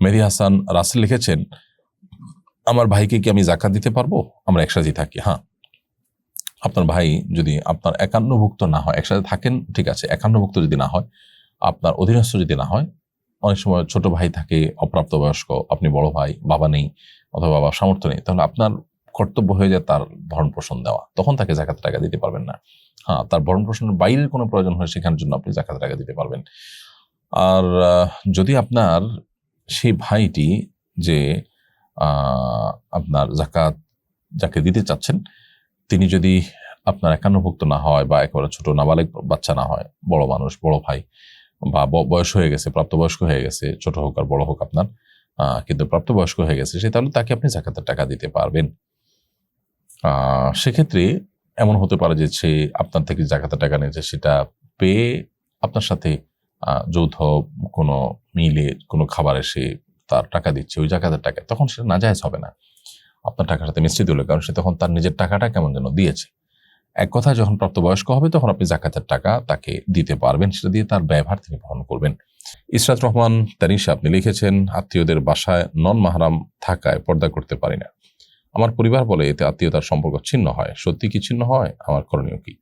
মেহেদি হাসান রাসেল লিখেছেন, আমার ভাইকে কি আমি জাকাত দিতে পারব? আমরা একসাথেই থাকি। হ্যাঁ। আপনার ভাই যদি আপনার একান্নভুক্ত না হয়, একসাথে থাকেন, ঠিক আছে, একান্নভুক্ত যদি না হয়, আপনার অধীনস্থ যদি না হয়, অনেক সময় ছোট ভাই থাকে, অপ্রাপ্তবয়স্ক, আপনি বড় ভাই, বাবা নেই অথবা বাবার সামর্থ্য নেই, তাহলে আপনার কর্তব্য হয়ে যায় তার ভরণ পোষণ দেওয়া। তখন তাকে জাকাত টাকা দিতে পারবেন না। হ্যাঁ তার ভরণ পোষণের বাইরের কোনো প্রয়োজন হয় সেখানের জন্য আপনি জাকাত টাকা দিতে পারবেন। আর যদি আপনার সেই ভাইটি যে আপনার জাকাত যাকে দিতে চাচ্ছেন, তিনি যদি আপনার একান্নভুক্ত না হয় বা একেবারে ছোট নাবালেক বাচ্চা না হয়, বড় মানুষ, বড় ভাই বা বয়স হয়ে গেছে, প্রাপ্তবয়স্ক হয়ে গেছে, ছোট হোক আর বড় হোক আপনার কিন্তু প্রাপ্তবয়স্ক হয়ে গেছে, সে তাহলে তাকে আপনি জাকাতের টাকা দিতে পারবেন। সেক্ষেত্রে এমন হতে পারে যে, সে আপনার থেকে জাকাতের টাকা নিয়েছে, সেটা পেয়ে আপনার সাথে যৌথ কোনো মিলে কোনো খাবার এসে তার টাকা দিচ্ছে, ওই জাকাতের টাকা, তখন সেটা না নাজায়জ হবে না। আপনার টাকার সাথে মিশ্রিত হলো, কারণ সে তখন তার নিজের টাকাটা কেমন যেন দিয়েছে। এক কথা যখন প্রাপ্তবয়স্ক হবে, তখন আপনি জাকাতের টাকা তাকে দিতে পারবেন, সেটা দিয়ে তার ব্যয়ভার তিনি বহন করবেন। ইসরাত রহমান তানিশা আপনি লিখেছেন, আত্মীয়দের বাসায় নন মাহারাম থাকায় পর্দা করতে পারি না। আমার পরিবার বলে এতে আত্মীয়তার সম্পর্ক ছিন্ন হয়। সত্যি কি ছিন্ন হয়? আমার করণীয় কি?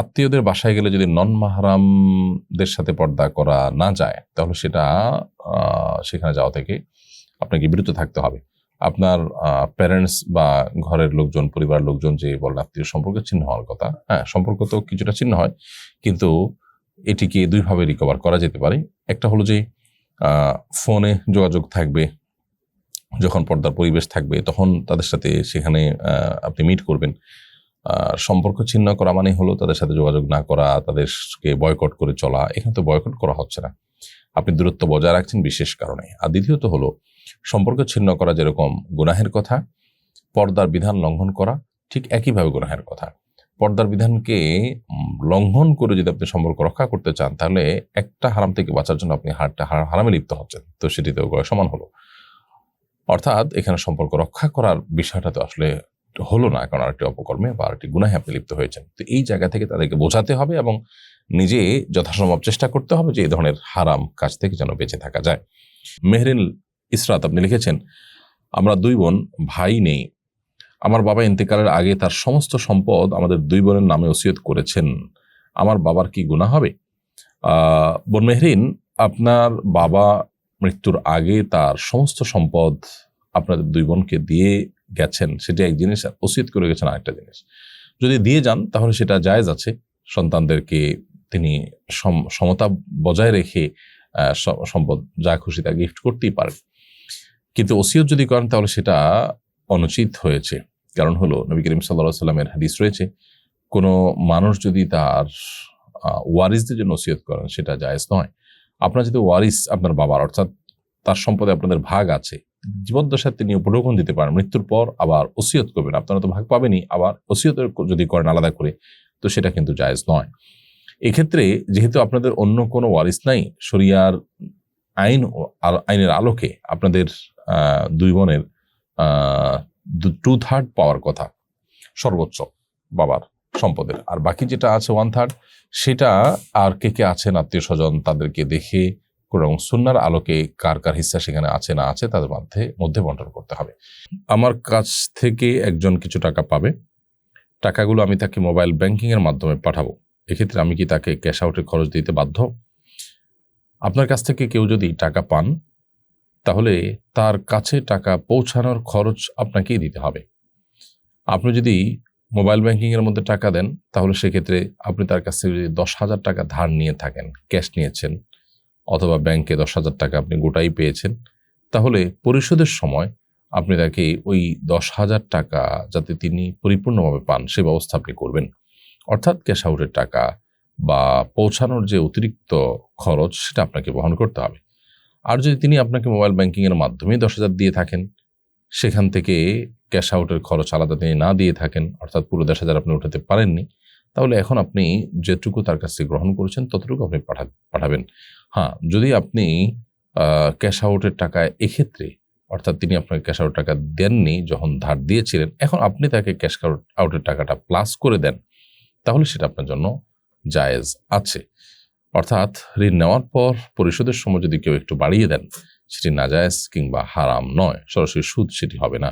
আত্মীয়দের বাসায় গেলে যদি নন মাহারামদের সাথে পর্দা করা না যায়, তাহলে সেটা সেখানে যাওয়া থেকে আপনাকে বিরত থাকতে হবে। আপনার প্যারেন্টস বা ঘরের লোকজন পরিবার লোকজন যে বলেন, আত্মীয় সম্পর্ক ছিন্ন হওয়ার কথা হ্যাঁ সম্পর্ক তো কিছুটা ছিন্ন হয়, কিন্তু এটিকে দুইভাবে রিকভার করা যেতে পারে। একটা হলো যে ফোনে যোগাযোগ থাকবে, যখন পর্দার পরিবেশ থাকবে, তখন তাদের সাথে সেখানে আপনি মিট করবেন। সম্পর্ক ছিন্ন করা মানে হলো তাদের সাথে যোগাযোগ না করা, তাদেরকে বয়কট করে চলা। এখানে তো বয়কট করা হচ্ছে না। আপনি দূরত্ব বজায় রাখছেন বিশেষ কারণে। আর দ্বিতীয়ত হলো, সম্পর্ক ছিন্ন করা যেরকম গুনাহের কথা, পর্দার বিধান লঙ্ঘন করা, ঠিক একইভাবে গুনাহের কথা। পর্দার বিধানকে লঙ্ঘন করে যদি আপনি সম্পর্ক রক্ষা করতে চান, তাহলে একটা হারাম থেকে বাঁচার জন্য আপনি হারটা, হার- হারামে লিপ্ত হচ্ছেন। তো সেটিতেও সমান হলো। অর্থাৎ এখানে সম্পর্ক রক্ষা করার বিষয়টা তো আসলে হলো না কারণ আরেকটি অপকর্মে বা আরেকটি গুনাহে আপনি লিপ্ত হয়েছেন। তো এই জায়গা থেকে তাদেরকে বোঝাতে হবে এবং নিজে যথাসম্ভব চেষ্টা করতে হবে যে এই ধরনের হারাম কাজ থেকে যেন বেঁচে থাকা যায়। মেহরিন ইসরাত আপনি লিখেছেন, আমরা দুই বোন, ভাই নেই। আমার বাবা ইন্তেকালের আগে তার সমস্ত সম্পদ আমাদের দুই বোনের নামে ওসিয়ত করেছেন। আমার বাবার কি গুণা হবে? বোন মেহরিন, আপনার বাবা মৃত্যুর আগে তার সমস্ত সম্পদ আপনাদের দুই বোনকে দিয়ে গেছেন, সেটি এক জিনিস, আর ওসিয়ত করে গেছেন আরেকটা জিনিস। যদি দিয়ে যান, তাহলে সেটা জায়েজ আছে। সন্তানদেরকে তিনি সম- সমতা বজায় রেখে সম্পদ, যা খুশি তা গিফট করতেই পারেন। কিন্তু ওসিয়ত যদি করেন, তাহলে সেটা অনুচিত হয়েছে। কারণ হলো, নবী করিম সাল্লাহ সাল্লামের হাদিস রয়েছে, কোনো মানুষ যদি তার ওয়ারিসদের জন্য ওসিয়ত করেন, সেটা জায়েজ নয়। আপনার যদি ওয়ারিস আপনার বাবার, অর্থাৎ তার সম্পদে আপনাদের ভাগ আছে জীবদ্দশায় তিনি উপঢৌকন দিতে পারেন। মৃত্যুর পর আবার ওসিয়ত করবেন। আপনারা তো ভাগ পাবেনই। আবার ওসিয়ত যদি করেন, আলাদা করে, তো সেটা কিন্তু জায়েজ নয়। এক্ষেত্রে যেহেতু আপনাদের অন্য কোনো ওয়ারিস নাই, শরিয়ার আইন আইনের আলোকে আপনাদের দুই বোনের টু থার্ড পাওয়ার কথা, সর্বোচ্চ বাবার সম্পদের। আর বাকি যেটা আছে ওয়ান থার্ড সেটা আর কে কে আছেন, আত্মীয় স্বজন তাদেরকে দেখে এবং সুন্নার আলোকে কার কার হিস্সা সেখানে আছে না আছে তাদের মধ্যে মধ্যে বন্টন করতে হবে। আমার কাছ থেকে একজন কিছু টাকা পাবে। টাকাগুলো আমি তাকে মোবাইল ব্যাংকিংয়ের মাধ্যমে পাঠাবো। এক্ষেত্রে আমি কি তাকে ক্যাশ আউটের খরচ দিতে বাধ্য? আপনার কাছ থেকে কেউ যদি টাকা পান, তাহলে তার কাছে টাকা পৌঁছানোর খরচ আপনাকেই দিতে হবে। আপনি যদি মোবাইল ব্যাংকিং এর মধ্যে টাকা দেন, তাহলে সেক্ষেত্রে আপনি তার কাছ থেকে যদি দশ হাজার টাকা ধার নিয়ে থাকেন, ক্যাশ নিয়েছেন অথবা ব্যাংকে দশ হাজার টাকা আপনি গোটাই পেয়েছেন, তাহলে পরিশোধের সময় আপনি তাকে ওই দশ হাজার টাকা যাতে তিনি পরিপূর্ণভাবে পান, সে ব্যবস্থা আপনি করবেন। অর্থাৎ ক্যাশ আউটের টাকা বা পৌঁছানোর যে অতিরিক্ত খরচ, সেটা আপনাকে বহন করতে হবে। আর যদি তিনি আপনাকে মোবাইল ব্যাংকিং এর মাধ্যমে দশ হাজার দিয়ে থাকেন, সেখান থেকে ক্যাশ আউটের খরচ আলাদা তিনি না দিয়ে থাকেন, অর্থাৎ পুরো দশ হাজার আপনি উঠাতে পারেননি তাহলে এখন আপনি যেটুকু তার কাছ থেকে গ্রহণ করেছেন, ততটুকু আপনি পাঠা, পাঠাবেন। হ্যাঁ যদি আপনি ক্যাশ আউটের টাকা এক্ষেত্রে, অর্থাৎ তিনি আপনাকে ক্যাশ আউট টাকা দেননি, যখন ধার দিয়েছিলেন, এখন আপনি তাকে ক্যাশ আউটের টাকাটা প্লাস করে দেন, তাহলে সেটা আপনার জন্য জায়েজ আছে। অর্থাৎ ঋণ নেওয়ার পর পরিশোধের সময় যদি কেউ একটু বাড়িয়ে দেন, সেটি নাজায়েজ কিংবা হারাম নয়, সরাসরি সুদ সেটি হবে না।